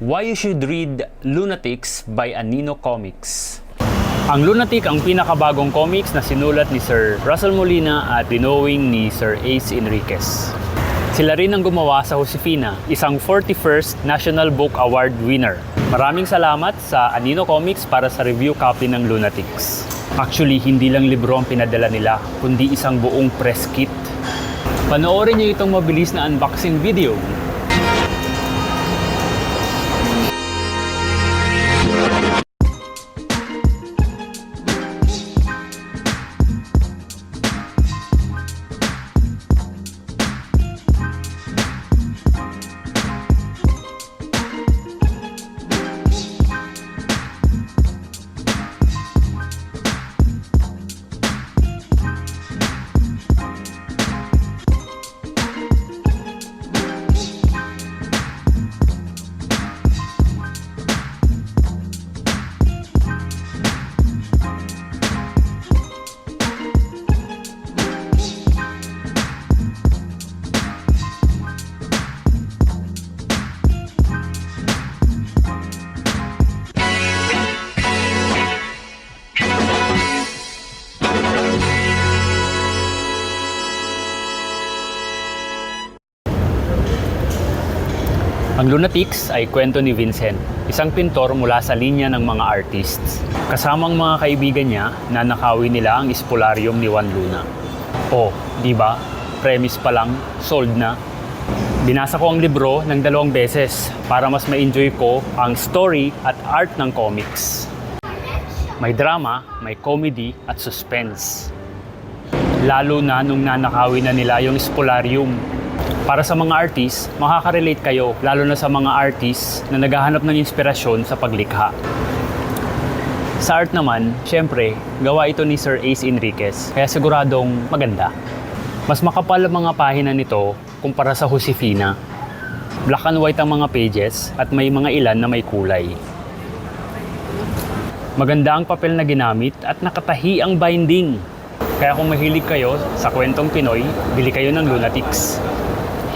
Why you should read Lunatics by Anino Comics. Ang Lunatic ang pinakabagong comics na sinulat ni Sir Russell Molina at dinowing ni Sir Ace Enriquez. Sila rin ang gumawa sa Josefina, isang 41st National Book Award winner. Maraming salamat sa Anino Comics para sa review copy ng Lunatics. Actually, hindi lang libro ang pinadala nila, kundi isang buong press kit. Panoorin niyo itong mabilis na unboxing video. Ang Lunatics ay kwento ni Vincent, isang pintor mula sa linya ng mga artists. Kasamang mga kaibigan niya na nakawin nila ang espolarium ni Juan Luna. Oh, di ba? Premise pa lang, sold na. Binasa ko ang libro ng dalawang beses para mas ma-enjoy ko ang story at art ng comics. May drama, may comedy at suspense. Lalo na nung nanakawin na nila yung espolarium para sa mga artist, makaka-relate kayo, lalo na sa mga artist na naghahanap ng inspirasyon sa paglikha. Sa art naman, syempre, gawa ito ni Sir Ace Enriquez, kaya siguradong maganda. Mas makapal ang mga pahina nito kumpara sa Josefina. Black and white ang mga pages at may mga ilan na may kulay. Maganda ang papel na ginamit at nakatahi ang binding. Kaya kung mahilig kayo sa kwentong Pinoy, bili kayo ng Lunatics.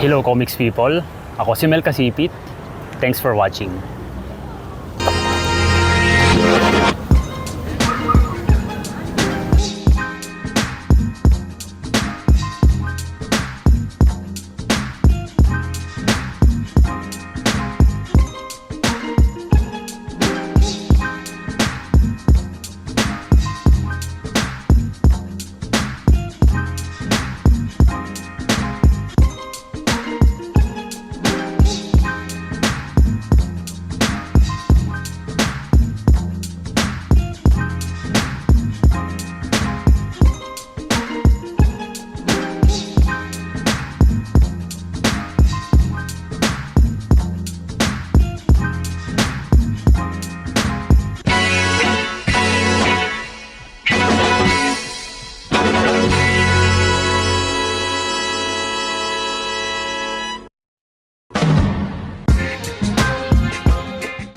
Hello comics people, ako si Mel Kasipit. Thanks for watching.